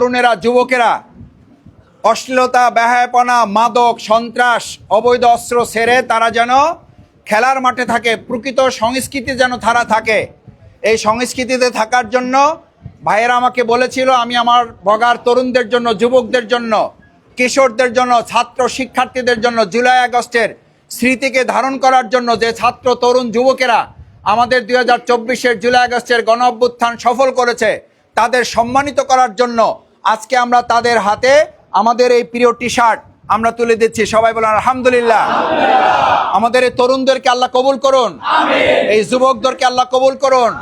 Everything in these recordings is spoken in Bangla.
তরুণেরা, যুবকেরা, অশ্লীলতা ব্যহায়পনা মাদক, সন্ত্রাস, অবৈধ অস্ত্র ছেড়ে তারা যেন খেলার মাঠে থাকে, প্রকৃত সংস্কৃতি যেন তারা থাকে। এই সংস্কৃতিতে থাকার জন্য ভাইয়েরা আমাকে বলেছিল, আমি আমার বগার তরুণদের জন্য, যুবকদের জন্য, কিশোরদের জন্য, ছাত্র শিক্ষার্থীদের জন্য জুলাই আগস্টের স্মৃতিকে ধারণ করার জন্য যে ছাত্র, তরুণ, যুবকেরা আমাদের দুই হাজার চব্বিশের জুলাই আগস্টের গণ অভ্যুত্থান সফল করেছে, তাদের সম্মানিত করার জন্য আজকে আমরা তাদের হাতে আমাদের এই প্রিয় টি শার্ট আমরা তুলে দিচ্ছি। সবাই বলেন আলহামদুলিল্লাহ। আমাদের এই তরুণদেরকে আল্লাহ কবুল করুন। এই যুবকদেরকে আল্লাহ কবুল করুন।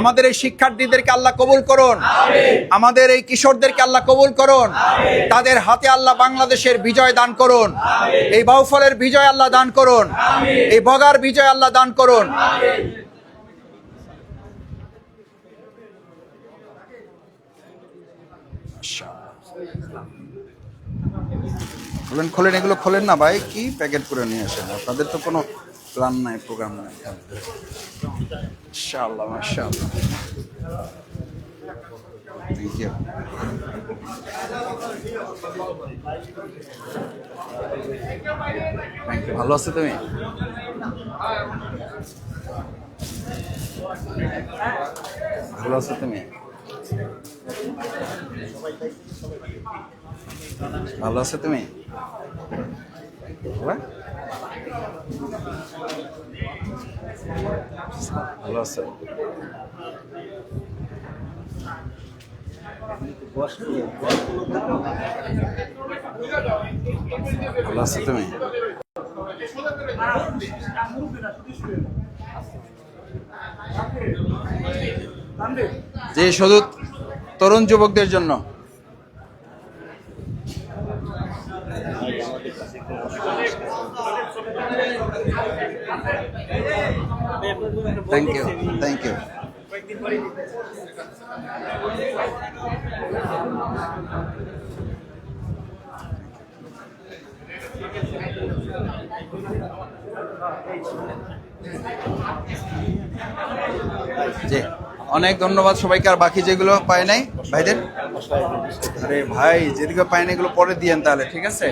আমাদের এই শিক্ষার্থীদেরকে আল্লাহ কবুল করুন। আমাদের এই কিশোরদেরকে আল্লাহ কবুল করুন। তাদের হাতে আল্লাহ বাংলাদেশের বিজয় দান করুন। এই বাউফলের বিজয় আল্লাহ দান করুন। এই বগার বিজয় আল্লাহ দান করুন। খোলেন খোলেন এগুলো খোলেন না ভাই কি প্যাকেট করে নিয়ে আসেন? আপনাদের তো কোনো প্ল্যান নাই প্রোগ্রাম নাই। মাশাআল্লাহ। মাশাআল্লাহ থ্যাংক ইউ ভালো আছো তুমি? ভালো আছো তুমি? ভালো আছো তুমি? ভালো আছো? ভালো আছো তুমি? যে শুধু তরুণ যুবকদের জন্য। Thank you thank you ji অনেক ধন্যবাদ সবাইকে, আর বাকি যেগুলো পায় নাই, ভাইদের? আরে ভাই, যেদিকে পায় না এগুলো পরে দিয়েন তাহলে, ঠিক আছে?